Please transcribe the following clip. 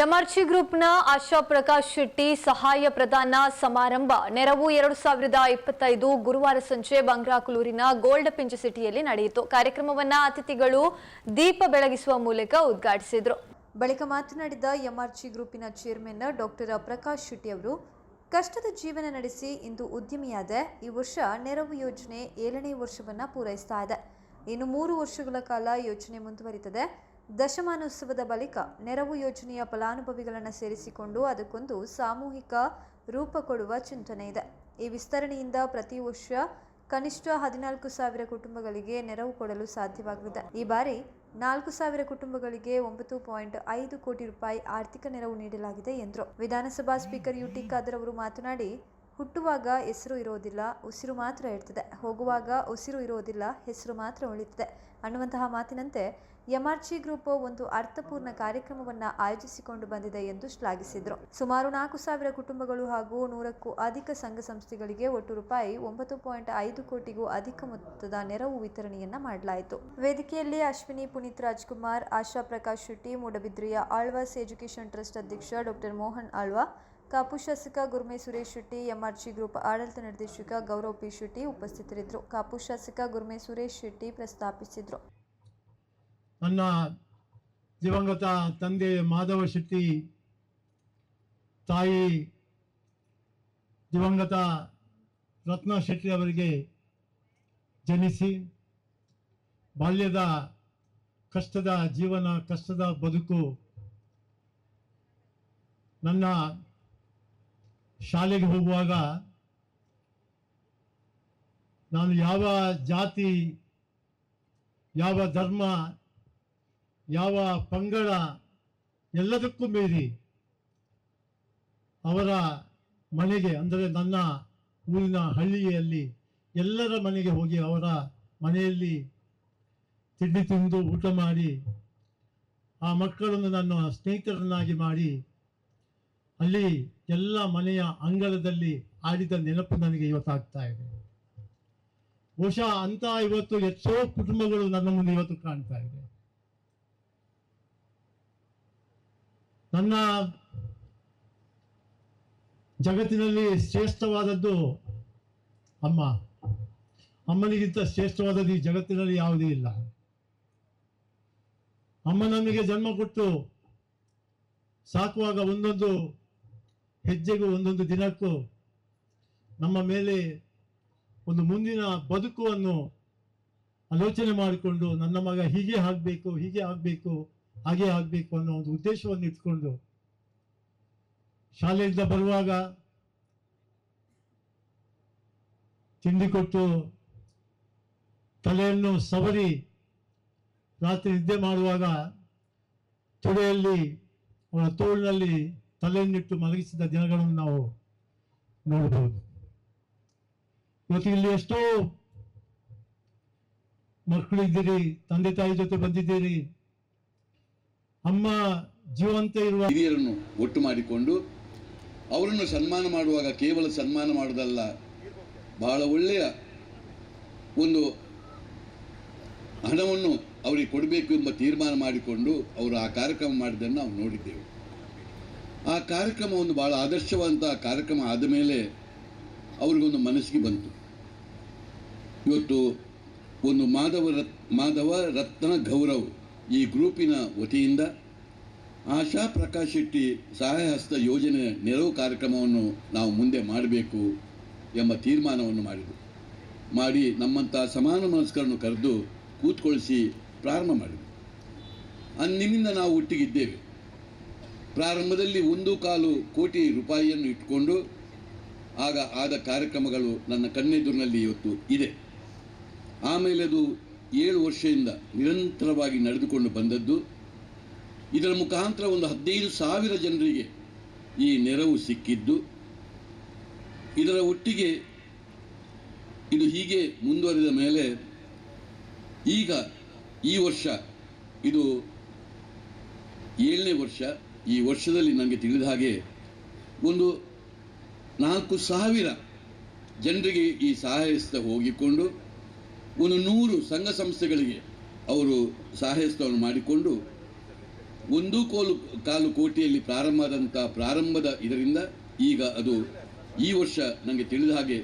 ಎಮರ್ಜಿ ಗ್ರೂಪ್ನ ಆಶಾ ಪ್ರಕಾಶ್ ಶೆಟ್ಟಿ ಸಹಾಯ ಪ್ರದಾನ ಸಮಾರಂಭ. ನೆರವು ಎರಡು ಸಾವಿರದ ಇಪ್ಪತ್ತೈದು ಗುರುವಾರ ಸಂಜೆ ಬಂಗ್ರಾಕುಲೂರಿನ ಗೋಲ್ಡ್ ಪಿಂಚ್ ಸಿಟಿಯಲ್ಲಿ ನಡೆಯಿತು. ಕಾರ್ಯಕ್ರಮವನ್ನು ಅತಿಥಿಗಳು ದೀಪ ಬೆಳಗಿಸುವ ಮೂಲಕ ಉದ್ಘಾಟಿಸಿದರು. ಬಳಿಕ ಮಾತನಾಡಿದ ಎಂಆರ್ಚಿ ಗ್ರೂಪಿನ ಚೇರ್ಮನ್ ಡಾಕ್ಟರ್ ಪ್ರಕಾಶ್ ಶೆಟ್ಟಿ ಅವರು, ಕಷ್ಟದ ಜೀವನ ನಡೆಸಿ ಇಂದು ಉದ್ಯಮಿಯಾದ ಈ ವರ್ಷ ನೆರವು ಯೋಜನೆ ಏಳನೇ ವರ್ಷವನ್ನು ಪೂರೈಸ್ತಾ ಇದೆ. ಇನ್ನು ಮೂರು ವರ್ಷಗಳ ಕಾಲ ಯೋಜನೆ ಮುಂದುವರಿತದೆ. ದಶಮಾನೋತ್ಸವದ ಬಳಿಕ ನೆರವು ಯೋಜನೆಯ ಫಲಾನುಭವಿಗಳನ್ನು ಸೇರಿಸಿಕೊಂಡು ಅದಕ್ಕೊಂದು ಸಾಮೂಹಿಕ ರೂಪ ಕೊಡುವ ಚಿಂತನೆ ಇದೆ. ಈ ವಿಸ್ತರಣೆಯಿಂದ ಪ್ರತಿ ವರ್ಷ ಕನಿಷ್ಠ ಹದಿನಾಲ್ಕು ಸಾವಿರ ಕುಟುಂಬಗಳಿಗೆ ನೆರವು ಕೊಡಲು ಸಾಧ್ಯವಾಗಲಿದೆ. ಈ ಬಾರಿ ನಾಲ್ಕು ಸಾವಿರ ಕುಟುಂಬಗಳಿಗೆ ಒಂಬತ್ತು ಪಾಯಿಂಟ್ ಐದು ಕೋಟಿ ರೂಪಾಯಿ ಆರ್ಥಿಕ ನೆರವು ನೀಡಲಾಗಿದೆ ಎಂದರು. ವಿಧಾನಸಭಾ ಸ್ಪೀಕರ್ ಯು ಟಿ ಖಾದರ್ ಅವರು ಮಾತನಾಡಿ ಹುಟ್ಟುವಾಗ ಹೆಸರು ಇರೋದಿಲ್ಲ, ಉಸಿರು ಮಾತ್ರ ಇರ್ತದೆ. ಹೋಗುವಾಗ ಉಸಿರು ಇರೋದಿಲ್ಲ, ಹೆಸರು ಮಾತ್ರ ಉಳಿತದೆ. ಅನ್ನುವಂತಹ ಮಾತಿನಂತೆ ಎಮರ್ಜಿ ಗ್ರೂಪ್ ಒಂದು ಅರ್ಥಪೂರ್ಣ ಕಾರ್ಯಕ್ರಮವನ್ನು ಆಯೋಜಿಸಿಕೊಂಡು ಬಂದಿದೆ ಎಂದು ಶ್ಲಾಘಿಸಿದರು. ಸುಮಾರು ನಾಲ್ಕು ಸಾವಿರ ಕುಟುಂಬಗಳು ಹಾಗೂ ನೂರಕ್ಕೂ ಅಧಿಕ ಸಂಘ ಸಂಸ್ಥೆಗಳಿಗೆ ಒಟ್ಟು ರೂಪಾಯಿ ಒಂಬತ್ತು ಪಾಯಿಂಟ್ ಐದು ಕೋಟಿಗೂ ಅಧಿಕ ಮೊತ್ತದ ನೆರವು ವಿತರಣೆಯನ್ನ ಮಾಡಲಾಯಿತು. ವೇದಿಕೆಯಲ್ಲಿ ಅಶ್ವಿನಿ, ಪುನೀತ್ ರಾಜ್ಕುಮಾರ್, ಆಶಾ ಪ್ರಕಾಶ್ ಶೆಟ್ಟಿ, ಮೂಡಬಿದ್ರಿಯ ಆಳ್ವಾಸ್ ಎಜುಕೇಷನ್ ಟ್ರಸ್ಟ್ ಅಧ್ಯಕ್ಷ ಡಾಕ್ಟರ್ ಮೋಹನ್ ಆಳ್ವಾ ಕಾಪು ಶಾಸಕ ಗುರುಮೆ ಸುರೇಶ್ ಶೆಟ್ಟಿ, ಎಂಆರ್ಜಿ ಗ್ರೂಪ್ ಆಡಳಿತ ನಿರ್ದೇಶಕ ಗೌರವ್ ಪಿ. ಶೆಟ್ಟಿ ಉಪಸ್ಥಿತರಿದ್ದರು. ಕಾಪು ಶಾಸಕ ಗುರುಮೆ ಸುರೇಶ್ ಶೆಟ್ಟಿ ಪ್ರಸ್ತಾಪಿಸಿದರು. ನನ್ನ ದಿವಂಗತ ತಂದೆ ಮಾಧವ ಶೆಟ್ಟಿ ತಾಯಿ ದಿವಂಗತ ರತ್ನ ಶೆಟ್ಟಿ ಅವರಿಗೆ ಜನಿಸಿ ಬಾಲ್ಯದ ಕಷ್ಟದ ಜೀವನ, ಕಷ್ಟದ ಬದುಕು ನನ್ನ ಶಾಲೆಗೆ ಹೋಗುವಾಗ ನಾನು ಯಾವ ಜಾತಿ, ಯಾವ ಧರ್ಮ, ಯಾವ ಪಂಗಡ ಎಲ್ಲದಕ್ಕೂ ಮೀರಿ ಅವರ ಮನೆಗೆ, ಅಂದರೆ ನನ್ನ ಊರಿನ ಹಳ್ಳಿಯಲ್ಲಿ ಎಲ್ಲರ ಮನೆಗೆ ಹೋಗಿ ಅವರ ಮನೆಯಲ್ಲಿ ತಿಂಡಿ ತಿಂದು ಊಟ ಮಾಡಿ ಆ ಮಕ್ಕಳನ್ನು ನನ್ನ ಸ್ನೇಹಿತರನ್ನಾಗಿ ಮಾಡಿ ಅಲ್ಲಿ ಎಲ್ಲ ಮನೆಯ ಅಂಗಳದಲ್ಲಿ ಆಡಿದ ನೆನಪು ನನಗೆ ಇವತ್ತಾಗ್ತಾ ಇದೆ. ಬಹುಶಃ ಅಂತ ಇವತ್ತು ಎಷ್ಟೋ ಕುಟುಂಬಗಳು ನನ್ನ ಮುಂದೆ ಇವತ್ತು ಕಾಣ್ತಾ ಇದೆ. ನನ್ನ ಜಗತ್ತಿನಲ್ಲಿ ಶ್ರೇಷ್ಠವಾದದ್ದು ಅಮ್ಮ. ಅಮ್ಮನಿಗಿಂತ ಶ್ರೇಷ್ಠವಾದದ್ದು ಈ ಜಗತ್ತಿನಲ್ಲಿ ಯಾವುದೂ ಇಲ್ಲ. ಅಮ್ಮ ನಮಗೆ ಜನ್ಮ ಕೊಟ್ಟು ಸಾಕುವಾಗ ಒಂದೊಂದು ಹೆಜ್ಜೆಗೂ ಒಂದೊಂದು ದಿನಕ್ಕೂ ನಮ್ಮ ಮೇಲೆ ಒಂದು ಮುಂದಿನ ಬದುಕುವನ್ನು ಆಲೋಚನೆ ಮಾಡಿಕೊಂಡು ನನ್ನ ಮಗ ಹೀಗೆ ಆಗಬೇಕು ಹೀಗೆ ಆಗಬೇಕು, ಹಾಗೆ ಆಗಬೇಕು ಅನ್ನೋ ಒಂದು ಉದ್ದೇಶವನ್ನು ಇಟ್ಕೊಂಡು ಶಾಲೆಯಿಂದ ಬರುವಾಗ ತಿಂಡಿ ಕೊಟ್ಟು ತಲೆಯನ್ನು ಸವರಿ ರಾತ್ರಿ ನಿದ್ದೆ ಮಾಡುವಾಗ ತೊಡೆಯಲ್ಲಿ ಅವರ ತೋಳಿನಲ್ಲಿ ತಲೆಯನ್ನಿಟ್ಟು ಮಲಗಿಸಿದ ದಿನಗಳನ್ನು ನಾವು ನೋಡಬಹುದು. ಇವತ್ತು ಇಲ್ಲಿ ಎಷ್ಟೋ ಮಕ್ಕಳಿದ್ದೀರಿ, ತಂದೆ ತಾಯಿ ಜೊತೆ ಬಂದಿದ್ದೀರಿ. ಅಮ್ಮ ಜೀವಂತ ಇರುವ ಹಿರಿಯರನ್ನು ಒಟ್ಟು ಮಾಡಿಕೊಂಡು ಅವರನ್ನು ಸನ್ಮಾನ ಮಾಡುವಾಗ ಕೇವಲ ಸನ್ಮಾನ ಮಾಡುವುದಲ್ಲ, ಬಹಳ ಒಳ್ಳೆಯ ಒಂದು ಹಣವನ್ನು ಅವರಿಗೆ ಕೊಡಬೇಕು ಎಂಬ ತೀರ್ಮಾನ ಮಾಡಿಕೊಂಡು ಅವರು ಆ ಕಾರ್ಯಕ್ರಮ ಮಾಡಿದ್ದನ್ನು ನಾವು ನೋಡಿದ್ದೇವೆ. ಆ ಕಾರ್ಯಕ್ರಮ ಒಂದು ಭಾಳ ಆದರ್ಶವಾದಂಥ ಕಾರ್ಯಕ್ರಮ ಆದ ಮೇಲೆ ಅವ್ರಿಗೊಂದು ಮನಸ್ಸಿಗೆ ಬಂತು. ಇವತ್ತು ಒಂದು ಮಾಧವ ರತ್, ಮಾಧವ ರತ್ನ ಗೌರವ್ ಈ ಗ್ರೂಪಿನ ವತಿಯಿಂದ ಆಶಾ ಪ್ರಕಾಶ್ ಶೆಟ್ಟಿ ಸಹಾಯ ಹಸ್ತ ಯೋಜನೆ ನೆರವು ಕಾರ್ಯಕ್ರಮವನ್ನು ನಾವು ಮುಂದೆ ಮಾಡಬೇಕು ಎಂಬ ತೀರ್ಮಾನವನ್ನು ಮಾಡಿದರು ಮಾಡಿ ನಮ್ಮಂಥ ಸಮಾನ ಮನಸ್ಕರನ್ನು ಕರೆದು ಕೂತ್ಕೊಳಿಸಿ ಪ್ರಾರಂಭ ಮಾಡಿದರು ಅಂದಿನಿಂದ ನಾವು ಒಟ್ಟಿಗಿದ್ದೇವೆ. ಪ್ರಾರಂಭದಲ್ಲಿ ಒಂದು ಕಾಲು ಕೋಟಿ ರೂಪಾಯಿಯನ್ನು ಇಟ್ಟುಕೊಂಡು ಆಗ ಆದ ಕಾರ್ಯಕ್ರಮಗಳು ನನ್ನ ಕಣ್ಣೆದುರಿನಲ್ಲಿ ಇವತ್ತು ಇದೆ. ಆಮೇಲೆ ಅದು ಏಳು ವರ್ಷದಿಂದ ನಿರಂತರವಾಗಿ ನಡೆದುಕೊಂಡು ಬಂದದ್ದು. ಇದರ ಮುಖಾಂತರ ಒಂದು ಹದಿನೈದು ಸಾವಿರ ಜನರಿಗೆ ಈ ನೆರವು ಸಿಕ್ಕಿದ್ದು. ಇದರ ಒಟ್ಟಿಗೆ ಇದು ಹೀಗೆ ಮುಂದುವರಿದ ಮೇಲೆ ಈಗ ಈ ವರ್ಷ ಇದು ಏಳನೇ ವರ್ಷ. ಈ ವರ್ಷದಲ್ಲಿ ನನಗೆ ತಿಳಿದ ಹಾಗೆ ಒಂದು ನಾಲ್ಕು ಸಾವಿರ ಜನರಿಗೆ ಈ ಸಹಾಯಸ್ಥ ಹೋಗಿಕೊಂಡು, ಒಂದು ನೂರು ಸಂಘ ಸಂಸ್ಥೆಗಳಿಗೆ ಅವರು ಸಹಾಯಸ್ಥವನ್ನು ಮಾಡಿಕೊಂಡು, ಒಂದು ಕೋಲು ಕಾಲು ಕೋಟಿಯಲ್ಲಿ ಪ್ರಾರಂಭ ಆದಂಥ ಪ್ರಾರಂಭದ ಇದರಿಂದ ಈಗ ಅದು ಈ ವರ್ಷ ನನಗೆ ತಿಳಿದ ಹಾಗೆ